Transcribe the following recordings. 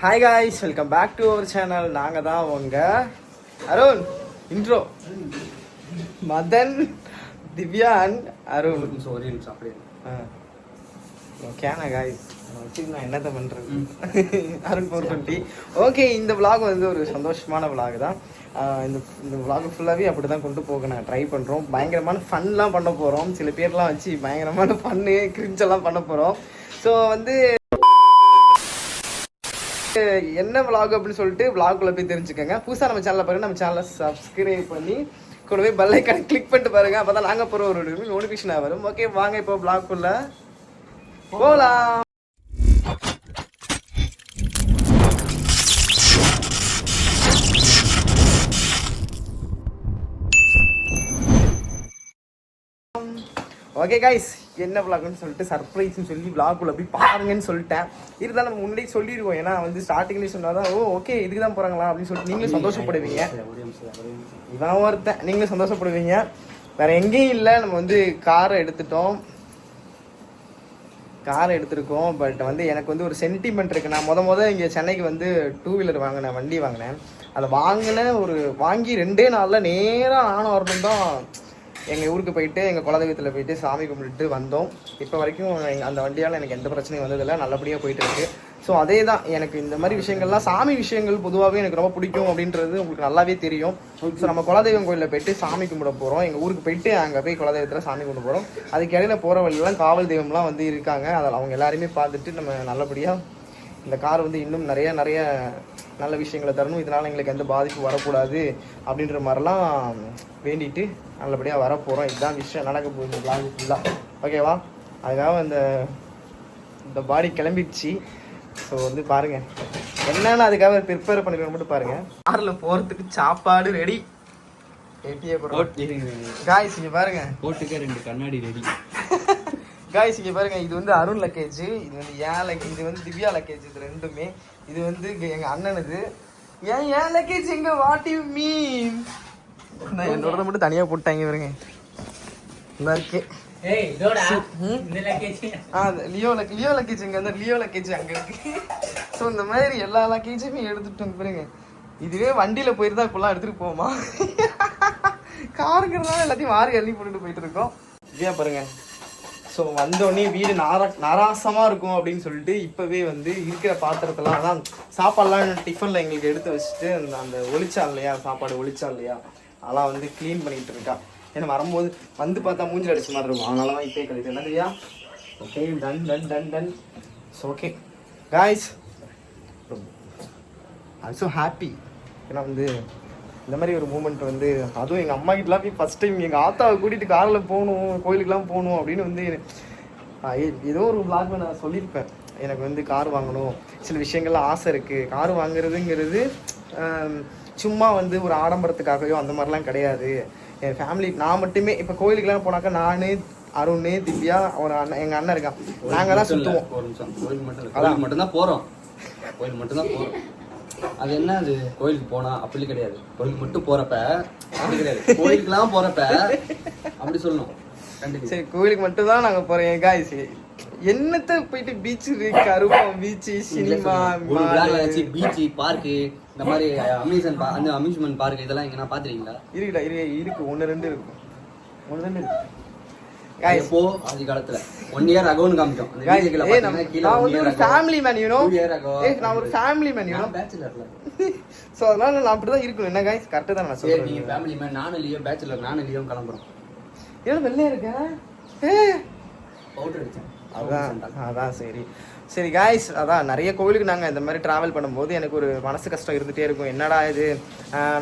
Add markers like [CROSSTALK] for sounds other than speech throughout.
Hi guys welcome back to our channel நாங்கள் தான் உங்க அருண் இன்ட்ரோ மதன் திவ்யா அண்ட் அருண். ஒரே நிமிஷம் அப்படியே ஓகேண்ணா காய்ஸ் வச்சுட்டு நான் என்னத்த பண்ணுறது அருண் ஃபோர் டுவெண்ட்டி ஓகே இந்த vlog வந்து ஒரு சந்தோஷமான vlog தான். இந்த இந்த vlog ஃபுல்லாகவே அப்படி தான் கொண்டு போக நான் ட்ரை பண்ணுறோம் பயங்கரமான ஃபன்லாம் பண்ண போகிறோம் சில பேர்லாம் வச்சு பயங்கரமான ஃபன்னு கிரிஞ்செல்லாம் பண்ண போகிறோம் ஸோ வந்து என்ன vlog அப்படின்னு சொல்லிட்டு vlogக்குள்ள போய் தெரிஞ்சுக்கோங்க. புதுசாக நம்ம சேனலில் பாருங்க நம்ம சேனலை சப்ஸ்கிரைப் பண்ணி கூடவே பெல் ஐக்கான கிளிக் பண்ணிட்டு பாருங்க. அப்போ தான் நாங்கள் போகிற ஒரு நோட்டிஃபிகேஷனாக வரும். ஓகே வாங்க இப்போ vlogக்குள்ள போகலாம் ஓகே கைஸ் என்ன vlogனு சொல்லிட்டு சர்ப்ரைஸ்னு சொல்லி vlogக்குள்ள போய் பாருங்கன்னு சொல்லிட்டேன். இருந்தாலும் நம்ம முன்னாடி சொல்லிடுவோம். ஏன்னா வந்து ஸ்டார்டிங்லேயே சொன்னால் தான் ஓ ஓகே இதுக்கு தான் போகிறாங்களா அப்படின்னு சொல்லிட்டு நீங்களும் சந்தோஷப்படுவீங்க. இவன் ஒருத்தன். நீங்களும் சந்தோஷப்படுவீங்க. வேற எங்கேயும் இல்லை. நம்ம வந்து காரை எடுத்துட்டோம். காரை எடுத்திருக்கோம். பட் வந்து எனக்கு வந்து ஒரு சென்டிமெண்ட் இருக்கு. நான் முத முத இங்கே சென்னைக்கு வந்து டூ வீலர் வாங்கினேன் வண்டி வாங்கினேன். அதை வாங்கின ஒரு வாங்கி ரெண்டே நாளில் நேராக நானும் வரணும் தான் எங்கள் ஊருக்கு போயிட்டு எங்கள் குலதெய்வத்தில் போயிட்டு சாமி கும்பிட்டுட்டு வந்தோம். இப்போ வரைக்கும் அந்த வண்டியால் எனக்கு எந்த பிரச்சனையும் வந்ததில்லை. நல்லபடியாக போயிட்டு இருக்கு. ஸோ அதே தான் எனக்கு இந்த மாதிரி விஷயங்கள்லாம் சாமி விஷயங்கள் பொதுவாகவே எனக்கு ரொம்ப பிடிக்கும் அப்படின்றது உங்களுக்கு நல்லாவே தெரியும். ஸோ நம்ம குலதெய்வம் கோயிலில் போயிட்டு சாமி கும்பிட போகிறோம் எங்கள் ஊருக்கு போயிட்டு அங்கே போய் குலதெய்வத்தில் சாமி கும்பிட போகிறோம் அதுக்கு இடையில போகிற வழியெல்லாம் காவல் தெய்வம்லாம் வந்து இருக்காங்க. அதில் அவங்க எல்லாருமே பார்த்துட்டு நம்ம நல்லபடியாக இந்த கார் வந்து இன்னும் நிறைய நிறைய நல்ல விஷயங்களை தரணும். இதனால் எங்களுக்கு எந்த பாதிப்பு வரக்கூடாது அப்படின்ற மாதிரிலாம் வேண்டிட்டு நல்லபடியாக வர போகிறோம் இதுதான் விஷயம். நடக்க போகுது இந்த vlog ஃபுல்லாக ஓகேவா அதுக்காக இந்த இந்த பாடி கிளம்பிடுச்சு. ஸோ வந்து பாருங்க. என்னன்னு அதுக்காக ப்ரிப்பேர் பண்ணிருக்கணும் மட்டும் பாருங்க. காரில் போகிறதுக்கு சாப்பாடு ரெடி காய்ஸ் இங்கே பாருங்க. போட்டுக்க ரெண்டு கண்ணாடி ரெடி காய்ஸ் இங்க பாருங்க இது வந்து அருண் லக்கேஜ் இது வந்து ஏன் லக்கேஜ் இது வந்து திவ்யா லக்கேஜ் இது ரெண்டுமே. இது வந்து இங்க எங்க அண்ணனுது. ஏன் ஏன் லக்கேஜ் எங்க? வாட் யூ மீன் நான் என்னோட மட்டும் தனியா போட்டாங்க பாருங்க. இந்த இருக்கு. ஏய் இதோட. ம்? இந்த லக்கேஜ் ஆ அது லியோ லக் லியோ லக்கேஜ் இங்க வந்து லியோ லக்கேஜ் அங்க இருக்கு. ஸோ இந்த மாதிரி எல்லா லக்கேஜுமே எடுத்துட்டு வந்து பாருங்க. இதுவே வண்டியில போயிருந்தா இப்பெல்லாம் எடுத்துட்டு போமா காருங்கிறதுனால [LAUGHS] எல்லாத்தையும் மாறி அள்ளி போட்டுட்டு போயிட்டு இருக்கோம். திவ்யா பாருங்க. ஸோ வந்தோடனே வீடு நாரா நாராசமாக இருக்கும் அப்படின்னு சொல்லிட்டு இப்போவே வந்து இருக்கிற பாத்திரத்தெல்லாம் அதான் சாப்பாடுலாம் டிஃபனில் எங்களுக்கு எடுத்து வச்சுட்டு அந்த அந்த ஒளிச்சா இல்லையா? சாப்பாடு ஒளிச்சா இல்லையா? அதெல்லாம் வந்து க்ளீன் பண்ணிட்டு இருக்கா. ஏன்னா வரும்போது வந்து பார்த்தா மூஞ்சில் அடிச்ச மாதிரி இருக்கும். அதனால தான் இப்போயே கழித்து என்ன okay done done done done so okay guys I'm so happy ஏன்னா வந்து இந்த மாதிரி ஒரு மூமெண்ட் வந்து அதுவும் எங்கள் அம்மா கிட்டலாம் போய் ஃபஸ்ட் டைம் எங்கள் ஆத்தாவை கூட்டிகிட்டு காரில் போகணும் கோயிலுக்குலாம் போகணும் அப்படின்னு வந்து ஏதோ ஒரு vlogல நான் சொல்லியிருப்பேன். எனக்கு வந்து கார் வாங்கணும். சில விஷயங்கள்ல ஆசை இருக்குது கார் வாங்குறதுங்கிறது சும்மா வந்து ஒரு ஆடம்பரத்துக்காகவோ அந்த மாதிரிலாம் கிடையாது. என் ஃபேமிலி நான் மட்டுமே இப்போ கோயிலுக்குலாம் போனாக்கா நான் அருண் திவ்யா ஒரு அண்ணன் எங்கள் அண்ணன் இருக்கான் நாங்கள் தான் சுற்றுவோம் கோயில் மட்டும் தான் போறோம். கோயில் மட்டும் தான் போறோம். அது என்ன அது? கோயிலுக்கு போனா அப்படி கிடையாது. கோயிலுக்கு மட்டும் போறப்ப அப்படி கிடையாது. கோயிலுக்குலாம் போறப்ப அப்படி சொல்லணும். சரி கோயிலுக்கு மட்டும் தான் நாங்கள் போகிறோம் காய்ஸ் என்னத்த போயிட்டு பீச்சு கருவம் பீச்சு சினிமா பீச் பார்க்கு இந்த மாதிரி அம்யூஸ்மெண்ட் அந்த அம்யூஸ்மெண்ட் பார்க் இதெல்லாம் எங்கன்னா பாத்துறீங்களா இருக்குடா இருக்கு இருக்கு. ஒன்று ரெண்டு இருக்கும். ஒன்று ரெண்டு இருக்கு எப்போ ஆதி காலத்துல. ஒன் இயர் அகோன்னு காமிச்சோம் அந்த வீடியோக்குள்ள பாத்தீங்கன்னா கீழே நான் வந்து ஒரு. ஃபேமிலி மேன் யூனோ நான் ஒரு ஃபேமிலி மேன் யூனோ பேச்சுலர்ல ஸோ அதனால நான் அப்படி தான் இருக்கணும். என்ன காய்ஸ் கரெக்டாக தான் நான் சரி நீங்க ஃபேமிலி மேன் நானும் லியோ பேச்சுலர் நானும் லியோ கிளம்புறோம். ஏன்னா வெள்ளையா இருக்கேன் ஏ பவுடர் அடிச்சேன். அதான் அதான் சரி. சரி காய்ஸ் அதான் நிறைய கோவிலுக்கு நாங்கள் இந்த மாதிரி ட்ராவல் பண்ணும்போது எனக்கு ஒரு மனசு கஷ்டம் இருந்துகிட்டே இருக்கும். என்னடா இது?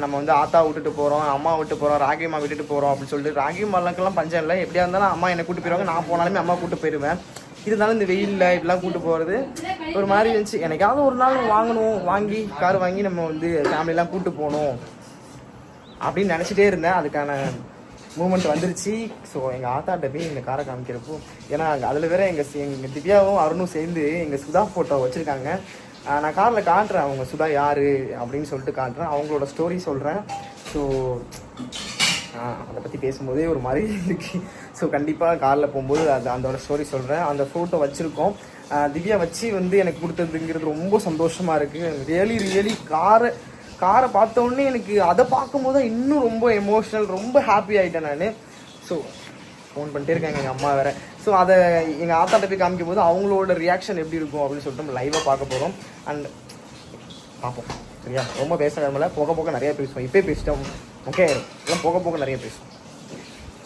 நம்ம வந்து ஆத்தா விட்டுட்டு போகிறோம் அம்மா விட்டு போகிறோம் ராகிமா விட்டுட்டு போகிறோம் அப்படின்னு சொல்லிட்டு ராகிமாலக்கெல்லாம் பஞ்சம் இல்லை. எப்படியா இருந்தாலும் அம்மா என்னை கூட்டு போயிடுவாங்க நான் போனாலுமே அம்மா கூட்டு போயிடுவேன் இருந்தாலும் இந்த வெயிலில் இப்படிலாம் கூட்டு போகிறது ஒரு மாதிரி இருந்துச்சு. எனக்காவது ஒரு நாள் வாங்கணும் வாங்கி கார் வாங்கி நம்ம வந்து ஃபேமிலிலாம் கூட்டு போகணும் அப்படின்னு நினச்சிட்டே இருந்தேன். அதுக்கான மூமெண்ட் வந்துருச்சு. ஸோ எங்கள் ஆத்தாட்ட போய் எங்கள் காரை காமிக்கிறப்போ ஏன்னா அதில் வேற எங்கள் எங்கள் திவ்யாவும் அருணும் சேர்ந்து எங்கள் சுதா ஃபோட்டோ வச்சுருக்காங்க. நான் காரில் காட்டுறேன் அவங்க சுதா யார் அப்படின்னு சொல்லிட்டு காட்டுறேன் அவங்களோட ஸ்டோரி சொல்கிறேன் ஸோ அதை பற்றி பேசும்போதே ஒரு மாதிரி இருக்கு. ஸோ கண்டிப்பாக காரில் போகும்போது அது அதோட ஸ்டோரி சொல்கிறேன் அந்த ஃபோட்டோ வச்சுருக்கோம். திவ்யா வச்சு வந்து எனக்கு கொடுத்ததுங்கிறது ரொம்ப சந்தோஷமாக இருக்குது ரியலி ரியலி காரை காரை பார்த்த உடனே எனக்கு அதை பார்க்கும்போது தான் இன்னும் ரொம்ப எமோஷனல் ரொம்ப ஹாப்பி ஆகிட்டேன் நான். ஸோ ஃபோன் பண்ணிட்டே இருக்காங்க எங்கள் அம்மா வேற. ஸோ அதை எங்கள் ஆத்தாட்ட போய் காமிக்கும் போது அவங்களோட ரியாக்ஷன் எப்படி இருக்கும் அப்படின்னு சொல்லிட்டு நம்ம லைவாக பார்க்க போகிறோம் அண்ட் பார்ப்போம். சரியா? ரொம்ப பேச வேணும்ல போக போக நிறைய பேசுவோம். இப்போ பேசிட்டோம். ஓகே எல்லாம் போக போக நிறைய பேசுவோம்.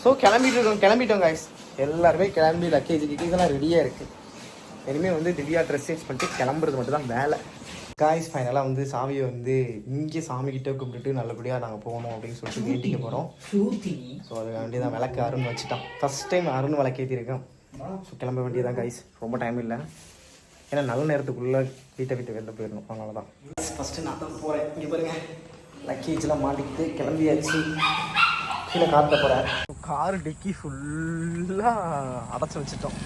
ஸோ கிளம்பிட்டு இருக்கோம் கிளம்பிட்டோம் காய்ஸ் எல்லாருமே கிளம்பி லக்கேஜ் கிக்கேஜ் எல்லாம் ரெடியாக இருக்குது இனிமேல் வந்து திவ்யா ட்ரெஸ் சேஞ்ச் பண்ணிட்டு கிளம்புறது மட்டும் தான் வேலை. காய்ஸ் ஃபைனலாக வந்து சாவியை வந்து இங்கே சாமிக்கிட்ட கும்பிட்டுட்டு நல்லபடியாக நாங்கள் போகணும் அப்படின்னு சொல்லிட்டு வேண்டிக்க போகிறோம் ஸோ அது வேண்டியதான் விளக்கு அருண் வச்சுட்டான். ஃபர்ஸ்ட் டைம் அருண் விளக்கேற்றிருக்கேன் ஸோ கிளம்ப வேண்டியதான் கைஸ் ரொம்ப டைம் இல்லை. ஏன்னா நல்ல நேரத்துக்குள்ளே வீட்டை விட்டு வெளில போயிடணும். அதனால தான் ஃபஸ்ட்டு நான் தான் போகிறேன் இங்கே பாருங்க. லக்கேஜ்லாம் மாட்டிக்கிட்டு கிளம்பியாச்சு. கீழே காத்த போகிறேன் கார் டிக்கி ஃபுல்லாக அடைச்சி வச்சுட்டோம்.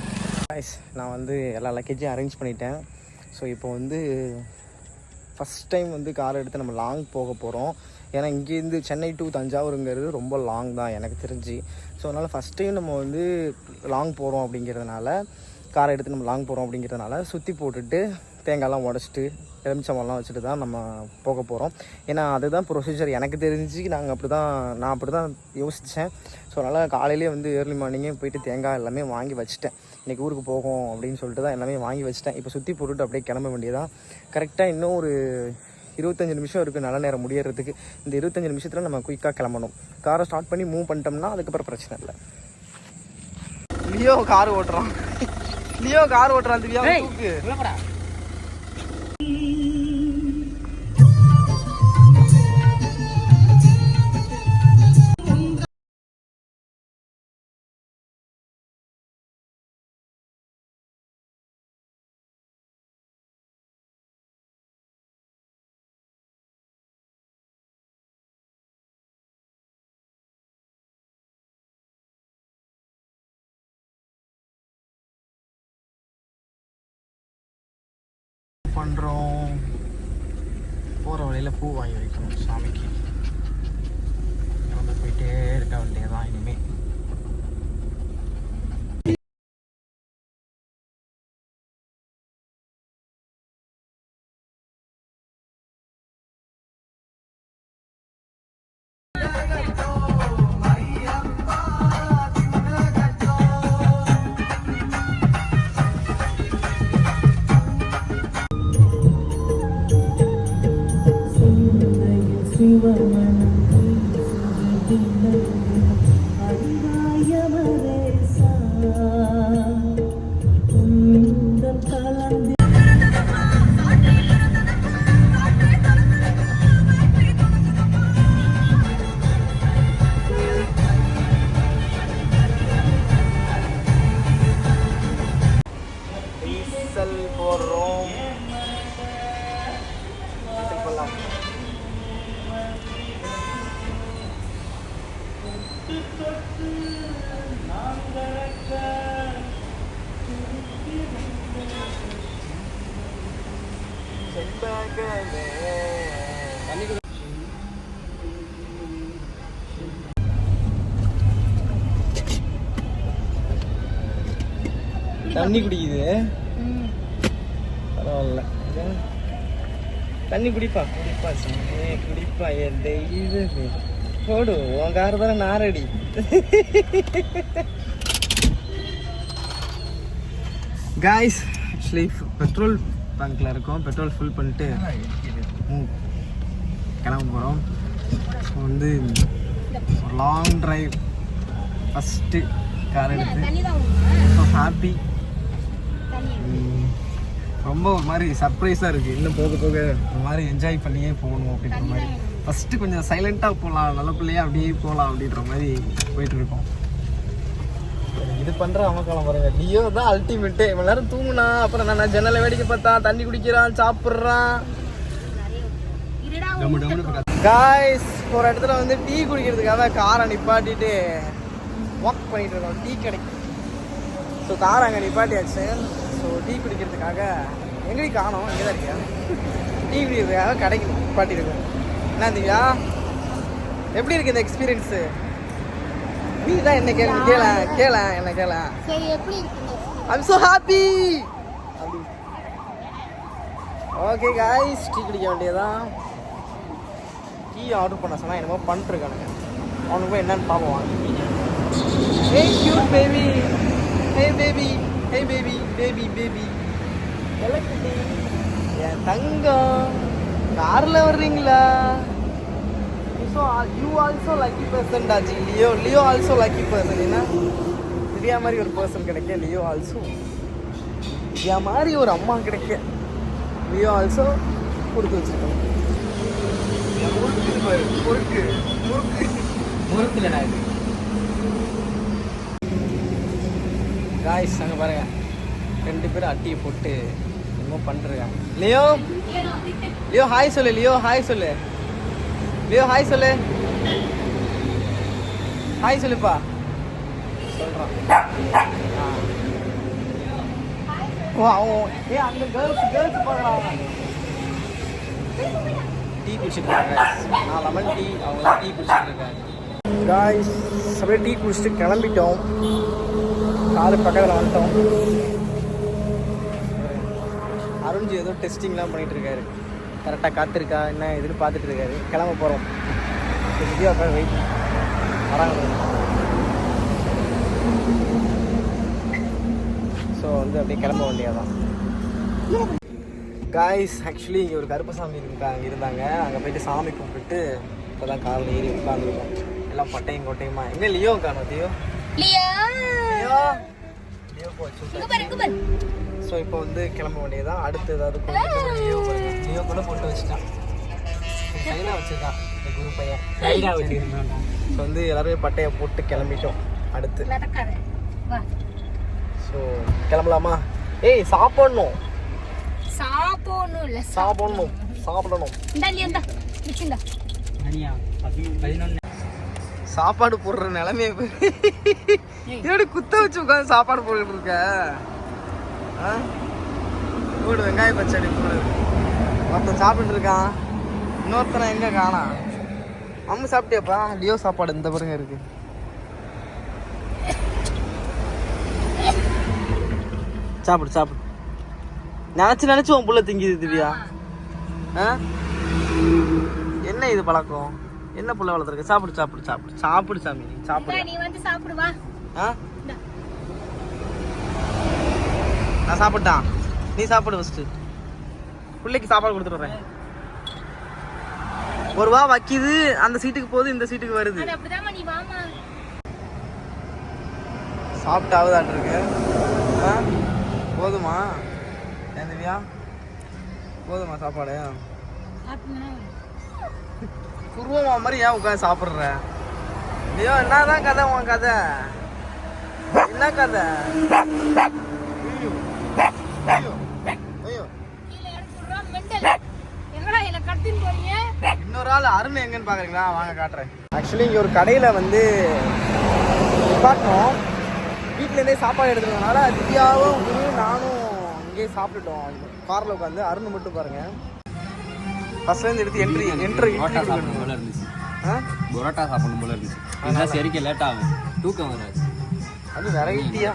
கைஸ் நான் வந்து எல்லா லக்கேஜையும் அரேஞ்ச் பண்ணிட்டேன். ஸோ இப்போ வந்து ஃபஸ்ட் டைம் வந்து கார் எடுத்து நம்ம லாங் போக போகிறோம் ஏன்னா இங்கேருந்து சென்னை டு தஞ்சாவூருங்கிறது ரொம்ப லாங் தான் எனக்கு தெரிஞ்சு. ஸோ அதனால் ஃபஸ்ட் டைம் நம்ம வந்து லாங் போகிறோம் அப்படிங்கிறதுனால காரை எடுத்து நம்ம லாங் போகிறோம் அப்படிங்கிறதுனால சுற்றி போட்டுட்டு தேங்காய்லாம் உடச்சிட்டு எலுமிச்சம்பழம்லாம் வச்சுட்டு தான் நம்ம போக போகிறோம் ஏன்னா அதுதான் ப்ரொசீஜர் எனக்கு தெரிஞ்சு நாங்கள் அப்படி தான் நான் அப்படி தான் யோசித்தேன் ஸோ அதனால் காலையிலேயே வந்து ஏர்லி மார்னிங்கே போயிட்டு தேங்காய் எல்லாமே வாங்கி வச்சுட்டேன். இன்றைக்கி ஊருக்கு போகும் அப்படின்னு சொல்லிட்டு தான் எல்லாமே வாங்கி வச்சுட்டேன். இப்போ சுற்றி போட்டுட்டு அப்படியே கிளம்ப வேண்டியதான் கரெக்டாக இன்னும் ஒரு இருபத்தஞ்சு நிமிஷம் இருக்குது நல்ல நேரம் முடியறதுக்கு. இந்த இருபத்தஞ்சு நிமிஷத்தில் நம்ம குயிக்காக கிளம்பணும். காரை ஸ்டார்ட் பண்ணி மூவ் பண்ணிட்டோம்னா அதுக்கப்புறம் பிரச்சனை இல்லை. லியோ கார் ஓட்டுறான். லியோ கார் ஓட்டுறான் திவ்யா love my தண்ணி குடிக்குது. பரவாயில்ல. தண்ணி குடிப்பா. குடிப்பா சாமி குடிப்பா. என் தெய்வமே. போடு உன் கார் தானே நாரடி. காய்ஸ் ஆக்சுவலி பெட்ரோல் பங்க்ல இருக்கோம். பெட்ரோல் ஃபுல் பண்ணிட்டு கிளம்ப போகிறோம் வந்து லாங் டிரைவ் ஃபஸ்ட்டு கார் எடுத்து. ஸோ ஹாப்பி ரொம்ப ஒரு மாதிரி சர்ப்ரைஸாக இருக்குது இன்னும் போக போக ஒரு மாதிரி என்ஜாய் பண்ணியே போகணும் அப்படின்ற மாதிரி. ஃபஸ்ட்டு கொஞ்சம் சைலண்ட்டாக போகலாம் நல்ல பிள்ளையா அப்படியே போகலாம் அப்படின்ற மாதிரி போயிட்டு இருக்கோம். இது பண்ணுற அமக்காலம் பாருங்க. லியோ தான் அல்டிமேட்டு இவ்வளோ நேரம் தூங்குனா அப்புறம் நான் ஜன்னலை வேடிக்கை பார்த்தா தண்ணி குடிக்கிறான் சாப்பிட்றான். காய்ஸ் ஒரு இடத்துல வந்து டீ குடிக்கிறதுக்காக காரை நிப்பாட்டிட்டு வாக் பண்ணிட்டு இருக்கோம். டீ கடைக்கு. ஸோ காரை அங்கே நிப்பாட்டியாச்சு. ஸோ டீ குடிக்கிறதுக்காக எங்கடி காணோம்? இங்கே தான் இருக்கியா? டீ குடிக்கிறதுக்காக கடைக்கு நிப்பாட்டியிருக்கோம் என்ன திவ்யா எப்படி இருக்கு இந்த எக்ஸ்பீரியன்ஸு நீ தான் என்ன கேள்வி கேள கேள என்ன கேள. I'm so happy okay guys tea குடிக்க வேண்டியதான் டீ ஆர்டர் பண்ண சொன்னா என்னமோ பண்ணிட்டுருக்கானுங்க. அவனுக்கு என்னன்னு பார்ப்போம் hey cute baby hey baby hey baby baby baby எலக்குட்டி என் தங்கம். காரில் வர்றீங்களா? You also lucky person doggy. Leo Leo also lucky person என்ன? திவ்யா மாதிரி ஒரு பர்சன் கிடைக்க லியோ ஆல்சோ திவ்யா மாதிரி ஒரு அம்மா கிடைக்க லியோ ஆல்சோ கொடுத்து வச்சிருக்கோம். முறுக்கு முறுக்கு முறுக்குலடா இது. காய்ஸ் அங்கே பாருங்க. ரெண்டு பேரும் அட்டியை போட்டு என்னமோ பண்ணுறாங்க லியோ! லியோ ஹாய் சொல்லு லியோ ஹாய் சொல்லு. லியோ ஹாய் சொல்லு. ஹாய் சொல்லுப்பா. சொல்கிறான் ஓ அவன் ஏ அந்த கேர்ள்ஸ் கேர்ள்ஸ் பார்க்குறான் டீ குடிச்சிட்டு இருக்காங்க. நான் லெமன் டீ அவங்க டீ குடிச்சிட்டு இருக்காங்க. காய்ஸ் அப்படியே டீ குடிச்சிட்டு கிளம்பிட்டோம். காரு பக்கத்தில் வந்துட்டோம். அருண்ஜி ஏதோ டெஸ்டிங்லாம் பண்ணிகிட்டு இருக்காரு கரெக்டாக காத்திருக்கா? என்ன இதுன்னு பார்த்துட்டு இருக்காரு கிளம்ப போகிறோம் வித்யா வெயிட் வராங்க. ஸோ வந்து அப்படியே கிளம்ப வேண்டியதான் காய்ஸ் ஆக்சுவலி இங்கே ஒரு கருப்பசாமி இருந்தாங்க இருந்தாங்க. அங்கே போயிட்டு சாமி கும்பிட்டு இப்போ தான் காரில் ஏறி உட்காந்துருக்கோம் எல்லாம் பட்டையும் கோட்டையுமா. எங்கே லியோ காணும் லியோ போச்சு ஸோ இப்போ வந்து கிளம்ப வேண்டியதான் அடுத்து ஏதாவது. லியோ கூட போட்டு வச்சுட்டான். சைனா வச்சுருக்கான் இந்த குரு பையன். வச்சுருந்தான் ஸோ வந்து எல்லாருமே பட்டையை போட்டு கிளம்பிட்டோம். அடுத்து. ஸோ கிளம்பலாமா? ஏய் சாப்பிடணும். சாப்பிடணும் இல்ல சாப்பிடணும். சாப்பிடணும். மிச்சிந்தா சாப்பாடு போடுற நிலைமையை என்னோட குத்த வச்சு உட்காந்து சாப்பாடு போட்டுட்டு இருக்க? ஆ? போடு வெங்காய பச்சடி போடு. ஒருத்தன் சாப்பிட்டு இருக்கான். இன்னொருத்தனை எங்க காணா அம்மு சாப்பிட்டியாப்பா? லியோ சாப்பாடு இந்த பாருங்க இருக்கு. சாப்பிடு சாப்பிடு. நினச்சி நினச்சி உன் புள்ள திங்கிது திவ்யா. ஆ? என்ன இது பழக்கம்? என்ன புள்ள வளர்த்துருக்க? சாப்பிடு சாப்பிடு சாப்பிடு. சாப்பிடு சாமி. நீ சாப்பிடு. நீ வந்து சாப்பிடு வா. ஆ. நான் சாப்பிட்டான் நீ சாப்பிடு ஃபஸ்ட்டு பிள்ளைக்கு சாப்பாடு கொடுத்துட்டு வரேன். ஒரு வா வைக்கிது. அந்த சீட்டுக்கு போகுது இந்த சீட்டுக்கு வருது. சாப்பிட்டாவதாட்டு இருக்கு போதுமா ஏன் திவ்யா போதுமா? சாப்பாடு? குருவமா மாதிரி ஏன் உட்காந்து சாப்பிட்ற? ஐயோ என்னதான் கதை உன் கதை? என்ன கதை? இன்னொரு ஆள் அருண் எங்கன்னு பாக்குறீங்களா? வாங்க காட்டுறேன். ஆக்சுவலி இங்கே ஒரு கடையில் வந்து நிப்பாட்டினோம். வீட்டிலேருந்தே சாப்பாடு எடுத்துருந்தனால திவ்யாவும் நானும் இங்கேயே சாப்பிட்டுட்டோம். காரில் உட்காந்து அருண் மட்டும் பாருங்க. ஃபர்ஸ்ட்லேருந்து எடுத்து என்ட்ரி என்ட்ரி பரோட்டா சாப்பிடணும் போல இருந்துச்சு. ஆ? பரோட்டா சாப்பிடணும் போல இருந்துச்சு. இதெல்லாம் சரிக்க லேட் ஆகும் தூக்கம் வராது. அது வெரைட்டியா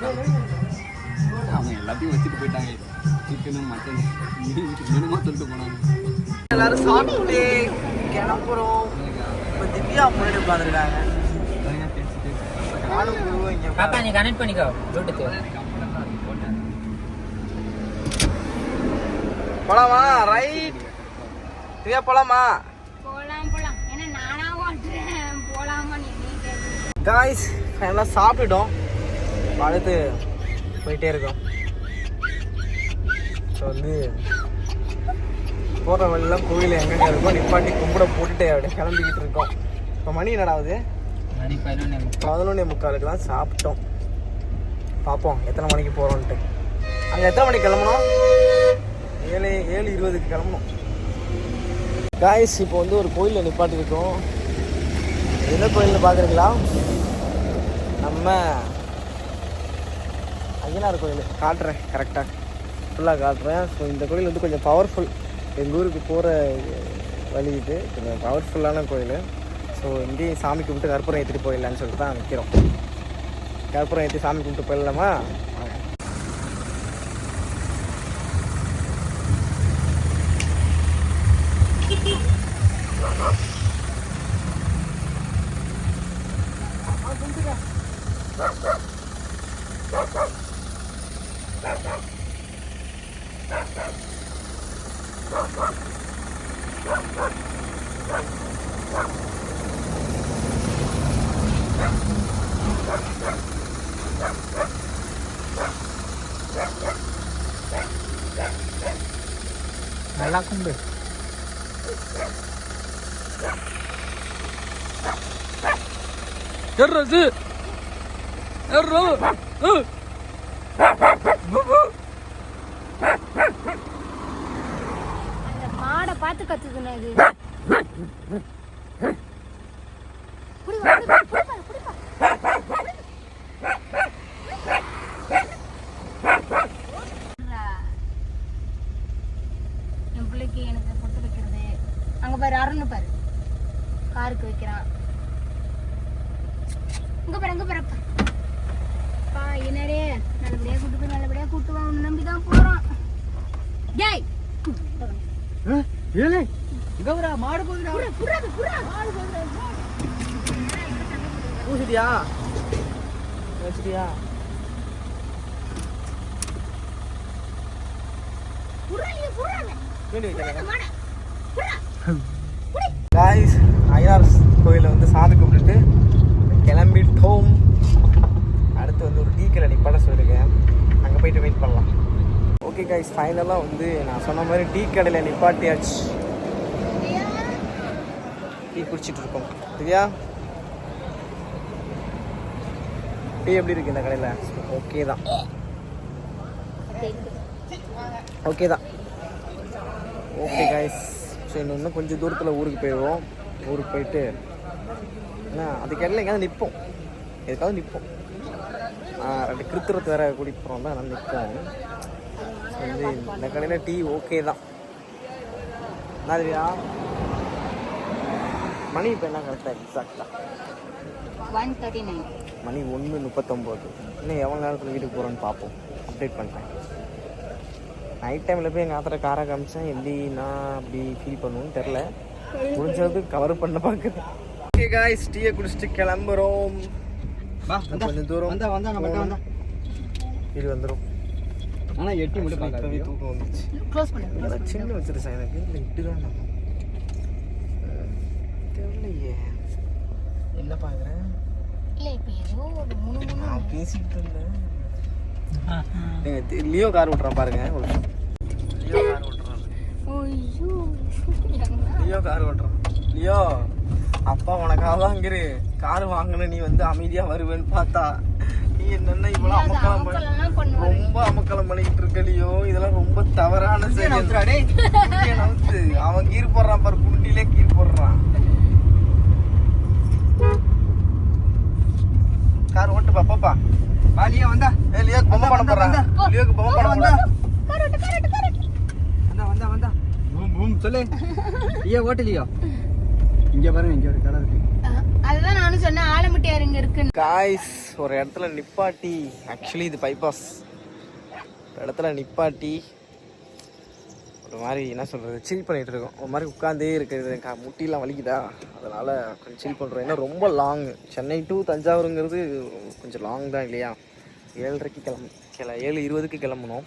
அவங்க எல்லாத்தையும் வச்சுட்டு போயிட்டாங்க. சிக்கனு மட்டன் மெனுமா சொல்லிட்டு போனாங்க. எல்லாரும் சாப்பிட்டு கிளம்புறோம். இப்போ திவ்யா முன்னாடி உட்காந்துருக்காங்க பாப்பா நீ கனெக்ட் பண்ணிக்கோ. ப்ளூடூத் போலாமா ரைட் திவ்யா போலாமா? போலாம் போலாம். ஏன்னா நானா ஓட்டுறேன் போலாமா நீ நீ கேளு. காய்ஸ் எல்லாம் சாப்பிட்டுட்டோம் அடுத்து போயிட்டே இருக்கோம். ஸோ வந்து போகிற வழியெல்லாம் கோயில் எங்கெங்க இருக்கோ நிப்பாட்டி கும்பிட போட்டுட்டு அப்படியே கிளம்பிக்கிட்டு இருக்கோம். இப்போ மணி என்னடாவது மணி பதினொன்று பதினொன்னே முக்காலுக்குலாம் சாப்பிட்டோம். பார்ப்போம் எத்தனை மணிக்கு போகிறோன்ட்டு அங்கே எத்தனை மணிக்கு கிளம்பணும்? ஏழு ஏழு இருபதுக்கு கிளம்பணும். காய்ஸ் இப்போ வந்து ஒரு கோயிலில் நிப்பாட்டிருக்கோம். எந்த கோயிலில் பார்க்குறீங்களா? நம்ம ஐயனார் கோயில். காட்டுறேன் கரெக்டாக ஃபுல்லாக காட்டுறேன். ஸோ இந்த கோயில் வந்து கொஞ்சம் பவர்ஃபுல் எங்கள் ஊருக்கு போகிற வழி இது. கொஞ்சம் பவர்ஃபுல்லான கோயில். ஸோ இங்கேயும் சாமி கும்பிட்டு கற்பூரம் ஏற்றிட்டு போயிடலான்னு சொல்லிட்டு தான் நிற்கிறோம் கற்பூரம் ஏற்றி சாமி கும்பிட்டு போயிடலாமா வாங்க. நல்லா கும்பிடு எர்றது எர்ரோ அந்த மாடை பார்த்து கத்துதுண்ணா இது புடி வா, புடி வா, புடி பாரு, புடி பாரு. புடிடா. என் பிள்ளைக்கு எனக்கு பொட்டு வைக்கிறது அங்க பாரு அருண் பாரு காருக்கு வைக்கிறான் இங்க பாரு அங்க பாரு. என்னடே? நல்லபடியா கூட்டு போய் நல்லபடியா கூட்டு வா உன்னை நம்பி தான் போறோம். டேய்! ஏலே இங்க மாடு போகுதுடா. பூசிட்டியா? வச்சிட்டியா காய்ஸ் ஐஆர் கோயிலில் வந்து சாமி கும்பிட்டுட்டு கிளம்பிட்டோம். அடுத்து வந்து ஒரு டீ கடை நிப்பாட சொல்லியிருக்கேன். அங்கே போயிட்டு வெயிட் பண்ணலாம். ஓகே காய்ஸ் ஃபைனலாக வந்து நான் சொன்ன மாதிரி டீ கடையில் நிப்பாட்டியாச்சு. டீ குடிச்சிட்டு இருக்கோம். சரியா டீ எப்படி இருக்கு இந்த கடையில்? ஓகே தான். ஓகே தான். ஓகே காய்ஸ் ஸோ இன்னும் கொஞ்சம் தூரத்தில் ஊருக்கு போயிடுவோம். ஊருக்கு போயிட்டு என்ன அதுக்கு இடையில எங்கேயாவது நிற்போம் எதுக்காவது நிற்போம் ரெண்டு கிருத்துரத்து வேற போகிறோம் தான் நான் நிற்போம் வந்து இந்த கடையில் டீ ஓகே தான். மாதிரியா மணி இப்போ என்ன கரெக்டாக எக்ஸாக்டாக மணி ஒன்று முப்பத்தொம்போது. இன்னும் எவ்வளோ நேரத்தில் வீட்டுக்கு போகிறோன்னு பார்ப்போம் அப்டேட் பண்ணுறேன் நைட் டைமில் போய் எங்கள் ஆத்திர காரை காமிச்சேன். எப்படி நான் அப்படி ஃபீல் பண்ணுவோன்னு தெரில முடிஞ்சது கவர் பண்ண பார்க்குறேன் ஓகே காய்ஸ் டீயை குடிச்சிட்டு கிளம்புறோம். கொஞ்சம் தூரம் வந்தா வந்தா நம்ம வந்தா. இது வந்துடும் ஆனா எட்டி மட்டும் பார்க்காதீங்க. தூக்கம் வந்துச்சு க்ளோஸ் பண்ணு சின்ன வச்சிருச்சேன் எனக்கு. இல்லை இட்டு தான் நம்ம தெரியலையே. என்ன பார்க்குறேன்? இல்ல இப்போ ஏதோ ஒரு மூணு மூணு. நான் பேசிக்கிட்டு இருந்தேன். லியோ கார் ஓட்டுறான் பாருங்க ஒரு. லியோ கார் ஓட்டுறான். ஐயோ. லியோ கார் ஓட்டுறான். லியோ. அப்பா உனக்காக தான் இங்கிரு கார் வாங்கின நீ வந்து அமைதியா வருவேன்னு பார்த்தா. நீ என்னென்ன இவ்வளவு அமக்கலம் பண்ணி. ரொம்ப அமக்கலம் பண்ணிக்கிட்டு இருக்க லியோ இதெல்லாம் ரொம்ப தவறான செயல். அவன் கீர் போடுறான் பாரு குண்டிலே கீர் போடுறான். கார் ஓட்டு பாப்பா. வாலியா வந்தா. ஏ லியோக்கு பொம்மை படம் போடுறான் லியோக்கு பொம்மை படம் வந்தா. வந்தா வந்தா வந்தா. பூம் பூம் சொல்லு. [LAUGHS] ஐயா ஓட்டலையோ இங்க பாருங்க இங்க ஒரு கடை இருக்கு. அதுதான் நானும் சொன்னேன் ஆலமுட்டியார் இங்க இருக்குன்னு. காய்ஸ் ஒரு இடத்துல நிப்பாட்டி. ஆக்சுவலி இது பைபாஸ் ஒரு இடத்துல நிப்பாட்டி. ஒரு மாதிரி என்ன சொல்கிறது சில் பண்ணிகிட்டு இருக்கோம். ஒரு மாதிரி உட்காந்தே இருக்கிறது. கா முட்டிலாம் வலிக்குதா? அதனால் கொஞ்சம் சில் பண்ணுறோம் ஏன்னா ரொம்ப லாங் சென்னை டு தஞ்சாவூருங்கிறது கொஞ்சம் லாங் தான் இல்லையா? ஏழரைக்கு கிளம்பு கிள ஏழு இருபதுக்கு கிளம்பணும்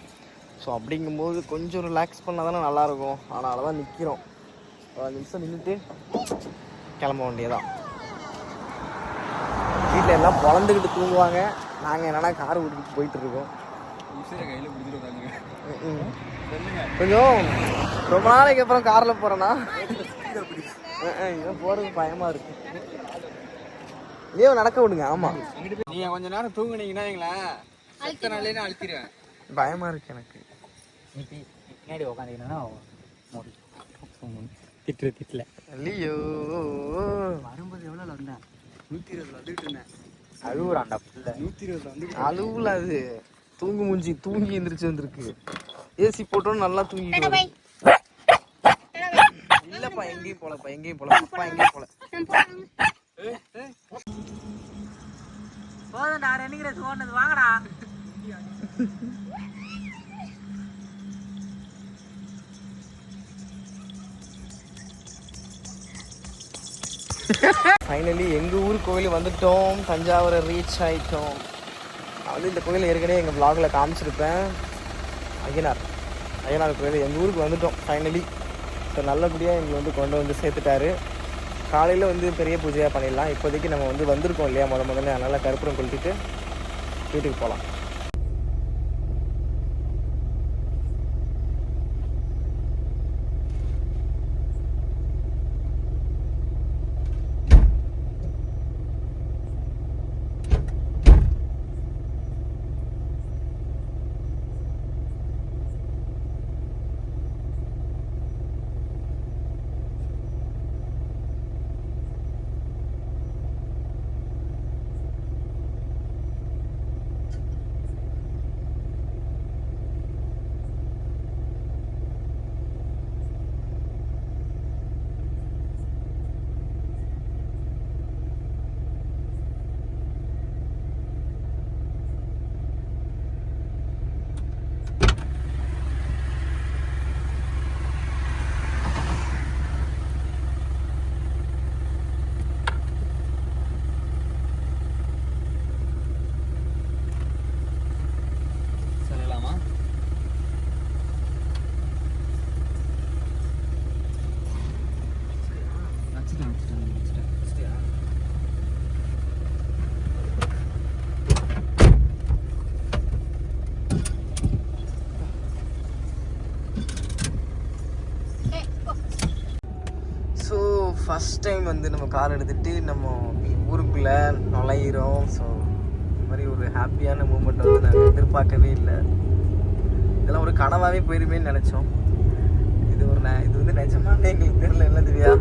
ஸோ அப்படிங்கும்போது கொஞ்சம் ரிலாக்ஸ் பண்ணால் தானே நல்லாயிருக்கும். அதனால தான் நிற்கிறோம் ஒரு நிமிஷம் நின்றுட்டு கிளம்ப வேண்டியதான் வீட்டில் எல்லாம் பொழந்துக்கிட்டு தூங்குவாங்க. நாங்கள் என்னன்னா கார் ஓட்டிட்டு போயிட்டு இருக்கோம். கையில பிடிச்சிட்டு உட்காந்துங்க ம்ம். கொஞ்சம் ரொம்ப நாளைக்கு அப்புறம் காரில் போகிறேன்னா இவன் போகிறது பயமாக இருக்கு. லீவ் நடக்க விடுங்க ஆமாம் நீங்க கொஞ்ச நேரம் தூங்குனீங்கன்னா நாளே அழுத்திடுவேன் பயமாக இருக்கு எனக்கு. பின்னாடி உட்காந்துக்கினா திட்டு திட்டல. ஐயோ வரும்போது எவ்வளோ வந்தேன்? நூத்தி இருபதுல வந்துட்டு இருந்தேன். அழுகுறான்டா புள்ள. நூத்தி இருபதுல வந்து அழுவுல அது. தூங்கு மூஞ்சி தூங்கி எந்திரிச்சு வந்திருக்கு. ஏசி போட்டோன்னு நல்லா தூங்கிட்டு இல்லப்பா எங்கேயும் போலப்பா எங்கேயும் போல அப்பா எங்கேயும் போல. போதும்டா ரெண்டுங்கிற சோனது வாங்கடா. ஃபைனலி எங்கள் ஊர் கோயில் வந்துட்டோம். தஞ்சாவூரை ரீச் ஆகிட்டோம் நான் வந்து இந்த கோயில் ஏற்கனவே எங்கள் ப்ளாகில் காமிச்சிருப்பேன். ஐயனார் ஐயனார் கோயில். எங்கள் ஊருக்கு வந்துட்டோம் ஃபைனலி ஸோ நல்லபடியாக எங்களை வந்து கொண்டு வந்து சேர்த்துட்டாரு. காலையில் வந்து பெரிய பூஜையாக பண்ணிடலாம். இப்போதைக்கு நம்ம வந்து வந்திருக்கோம் இல்லையா முத முதல்ல. அதனால் கருப்புரம் கொளுத்திட்டு வீட்டுக்கு போகலாம் சொல்லலாமா வச்சுட்டேன் வச்சுட்டேன் வச்சுட்டேன் வச்சுட்டியா ஸோ ஃபஸ்ட் டைம் வந்து நம்ம கார் எடுத்துகிட்டு நம்ம ஊருக்குள்ளே நுழையிறோம். ஸோ இந்த மாதிரி ஒரு ஹாப்பியான மூமெண்ட் வந்து நாங்கள் எதிர்பார்க்கவே இல்லை. இதெல்லாம் ஒரு கனவாகவே போயிருமேன்னு நினச்சோம். இது ஒரு ந- இது வந்து நிஜமானே எங்களுக்கு தெரியல. என்ன திவ்யா?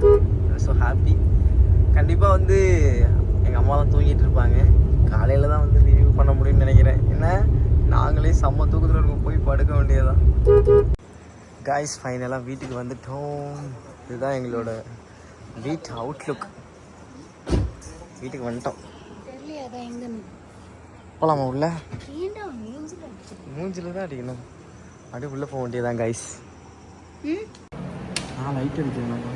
ஸோ ஹாப்பி கண்டிப்பாக வந்து எங்கள் அம்மா தான் தூங்கிட்டு இருப்பாங்க. காலையில் தான் வந்து ரிவ்யூ பண்ண முடியும்னு நினைக்கிறேன். ஏன்னா நாங்களே செம்ம தூக்கத்தில் இருக்கும். போய் படுக்க வேண்டியதான் காய்ஸ் ஃபைனலாக வீட்டுக்கு வந்துட்டோம். இதுதான் எங்களோட வீட் அவுட்லுக் வீட்டுக்கு வந்துட்டோம். போகலாமா உள்ள? மூஞ்சில தான் அடிக்கணும். அப்படியே உள்ளே போக வேண்டியதான் காய்ஸ் ம்? நான் லைட் அடிக்கணும்.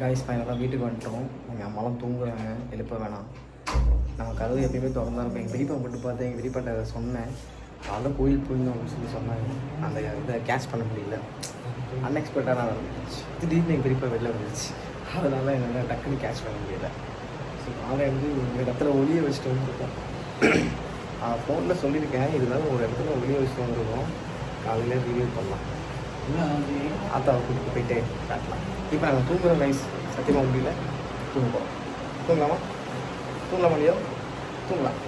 காய்ஸ் ஃபைனலாக வீட்டுக்கு வந்துட்டோம். எங்கள் அம்மாலாம் தூங்குறாங்க. எழுப்ப வேணாம். நம்ம கதவு எப்பயுமே திறந்தா இருக்கும் எங்கள் பெரியப்பா மட்டும் பார்த்து எங்கள் பெரியப்பாட்ட சொன்னேன். காலைல கோயில் போயிருந்தோம் அப்படின்னு சொல்லி சொன்னாங்க. அந்த இதை கேஷ் பண்ண முடியல. அன்எக்ஸ்பெக்டாக இருந்துச்சு திடீர்னு எங்கள் பெரியப்பா வெளில வந்துருச்சு. அதனால் என்னால் டக்குன்னு கேஷ் பண்ண முடியல. ஸோ காலை வந்து ஒரு இடத்துல ஒளிய வச்சுட்டு வந்துருக்கோம் ஃபோனில் சொல்லியிருக்கேன். இருந்தாலும் ஒரு இடத்துல ஒளிய வச்சுட்டு வந்துருக்கோம் காலையில் ரிவியூ பண்ணலாம். ஆத்தாவை கூட்டிட்டு போயிட்டு காட்டலாம். இப்போ நாங்கள் தூங்குற வயசு சத்தியமாக முடியல. தூங்குவோம் தூங்கலாமா? தூங்கலாமா இல்லையோ தூங்கலாம்.